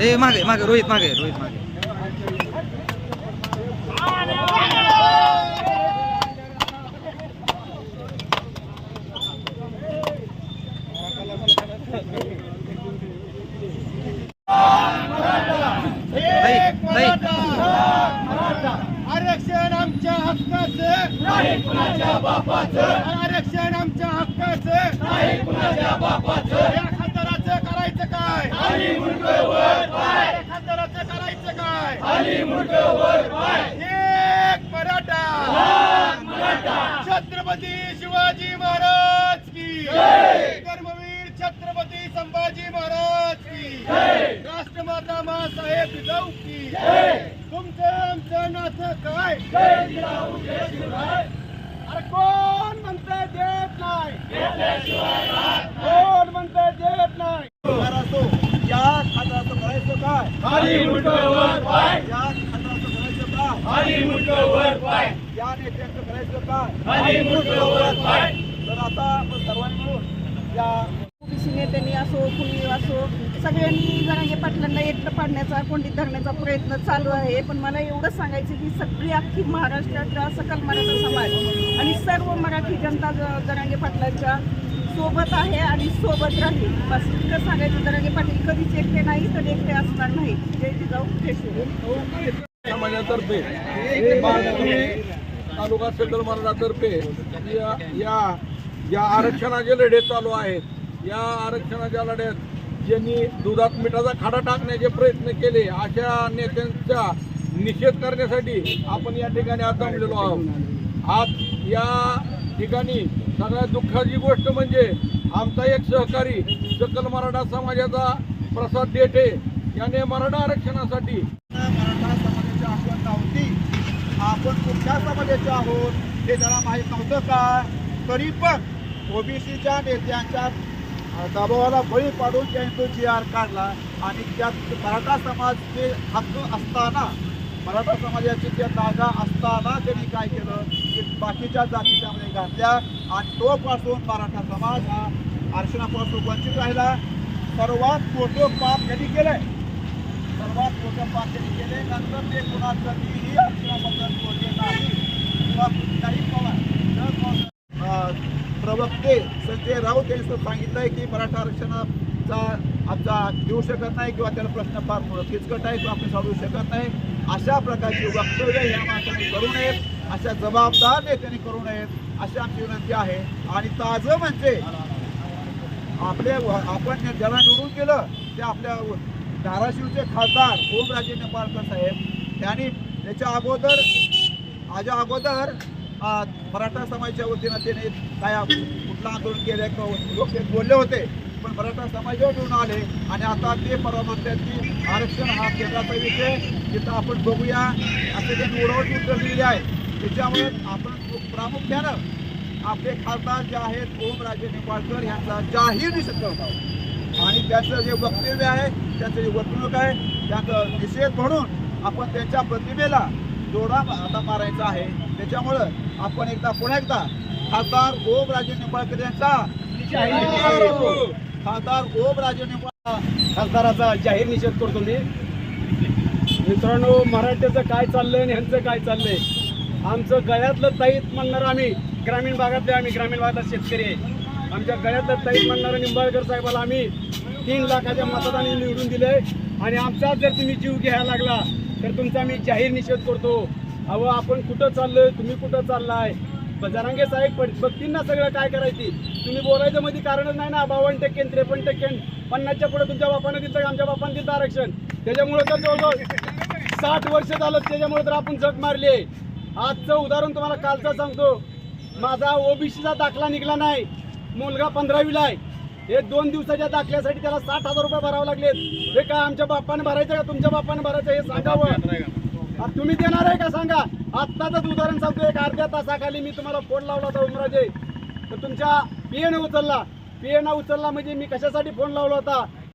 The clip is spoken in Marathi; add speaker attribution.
Speaker 1: ए मागे मागे रोहित मागे रोहित मागे.
Speaker 2: आरक्षण आमच्या हक्काचं. नाही कुणाच्या बापाचं. आरक्षण आमच्या हक्काचं. नाही कुणाच्या बापाचं. या खासदाराचं करायचं काय? या खासदाराचं करायचं काय? एक मराठा. छत्रपती शिवाजी महाराज की. कर्मवीर छत्रपती संभाजी महाराज की. राष्ट्रमाता मासाहेब जिजाऊ की. तुमचं आमचं नातं काय कोण म्हणतं देत नाही कोण म्हणतं देत नाही. या खात्याचं करायचं काय? या खात्याचं करायचं काय? या नेत्याचं करायचं काय? तर आता आपण सर्वांनी मिळून या
Speaker 3: ओबीसी नेत्यांनी असो कुणी असो सगळ्यांनी जरांगे पाटलांना एकटं पाडण्याचा कोंडीत धरण्याचा प्रयत्न चालू आहे. पण मला एवढंच सांगायचं की सगळी अख्खी महाराष्ट्रातला सकल मराठा समाज आणि सर्व मराठी जनता जरांगे पाटलांच्या सोबत आहे आणि सोबत राहील. बस इतकं सांगायचं जरांगे पाटील कधीच एकटे नाही तर एकटे असणार नाही. जय
Speaker 4: समाजातर्फे तालुका सेंट्रल महाराजातर्फे या या या आरक्षणाचे लढे चालू आहेत. या आरक्षणाच्या लढ्यात ज्यांनी दुधात मिठाचा खाडा टाकण्याचे प्रयत्न केले अशा नेत्यांचा निषेध करण्यासाठी आपण या ठिकाणी आज जमलेलो आहोत. आज या ठिकाणी सगळ्यात दुःखाची गोष्ट म्हणजे आमचा एक सहकारी सकल मराठा समाजाचा प्रसाद देठे याने मराठा आरक्षणासाठी
Speaker 2: मराठा समाजाची आठवण नव्हती. आपण कुठल्या समाजाचे आहोत हे जरा माहीत नव्हतं का? तरी पण ओबीसीच्या नेत्यांच्या दबावाला बळी पाडून त्यांनी तो जी आर काढला आणि त्यात मराठा समाजचे हक्क असताना मराठा समाजाची त्या जागा असताना त्यांनी काय केलं? की बाकीच्या जातीच्या मध्ये घातल्या आणि तोपासून मराठा समाज हा आरक्षणापासून वंचित राहिला. सर्वात मोठं पाप त्यांनी केलंय. सर्वात मोठं पाप त्यांनी केले नंतर ते पुन्हा कधीही आरक्षणाबद्दल बोलले नाही. किंवा कुठलाही पवार प्रवक्ते संजय राऊत यांनी सुद्धा सांगितलंय की मराठा आरक्षणाचा आमचा देऊ शकत नाही किंवा त्याला प्रश्न फार किचकट आहे. तो आपण सोडवू शकत नाही. अशा प्रकारची वक्तव्य या माणसाने करू नयेत अशा जबाबदार नेत्यांनी करू नयेत अशी आमची विनंती आहे. आणि ताजं म्हणजे आपले आपण ज्याला निवडून गेलं ते आपल्या धाराशिवचे खासदार ओमराजे नेपाळकर साहेब त्यांनी त्याच्या अगोदर माझ्या अगोदर मराठा समाजाच्या वतीनं त्याने काय कुठलं आंदोलन केलं लोक बोलले होते पण मराठा समाजावर निवडून आले. आणि आता ते परवा म्हणतात की आरक्षण हा केंद्राचा विषय तिथं आपण बघूया. असे त्यांनी उडवत उत्तर दिलेली आहे त्याच्यामुळे आपण प्रामुख्यानं आपले खासदार जे आहेत ओमराजे निंबाळकर यांचा जाहीर निषेध करत आणि त्यांचं जे वक्तव्य आहे त्यांचं जे वर्तणूक आहे त्याचं निषेध म्हणून आपण त्यांच्या प्रतिमेला जोडा आता मारायचा आहे. त्याच्यामुळं आपण एकदा पुन्हा एकदा खासदार ओमराजे निंबाळकर यांचा खासदार ओम राजे
Speaker 5: खासदाराचा जाहीर निषेध करतो मी. मित्रांनो मराठ्याचं काय चाललंय आणि ह्यांचं काय चाललंय? आमचं गळ्यातलं ताईत म्हणणार आम्ही. ग्रामीण भागातले आम्ही ग्रामीण भागात शेतकरी आहे. आमच्या गळ्यातलं ताईत म्हणणारं निंबाळकर साहेबाला आम्ही तीन लाखाच्या मतदानाने निवडून दिले आणि आमचा जर तुम्ही जीव घ्यायला लागला तर तुमचा मी जाहीर निषेध करतो. अहो आपण कुठं चाललोय? तुम्ही कुठं चाललाय? जरांगे साहेब पण- बघतील ना सगळं काय करायची? तुम्ही बोलायचं मध्ये कारणच नाही ना बावन्न टक्के त्रेपन्न टक्के पन्नासच्या पुढे तुमच्या बापानं दिलं का आमच्या बापानं दिलं आरक्षण. त्याच्यामुळे तर जवळजवळ साठ वर्ष झालं त्याच्यामुळे तर आपण जग मारली आहे. आजचं उदाहरण तुम्हाला कालचं सांगतो. माझा ओबीसीचा दाखला निघला नाही मुलगा पंधरावीला आहे. हे दोन दिवसाच्या दाखल्यासाठी त्याला साठ हजार रुपये भरावे लागलेत. हे काय आमच्या बापानं भरायचं का तुमच्या बापानं भरायचं हे सांगावं. तुम्ही देणार आहे का सांगा? आत्ताच उदाहरण सांगतो एक अर्ध्या तासाखाली मी तुम्हाला फोन लावला होता उमराजे. तर तुमच्या पीएनं उचलला. पी एन उचलला म्हणजे मी कशासाठी फोन लावला होता?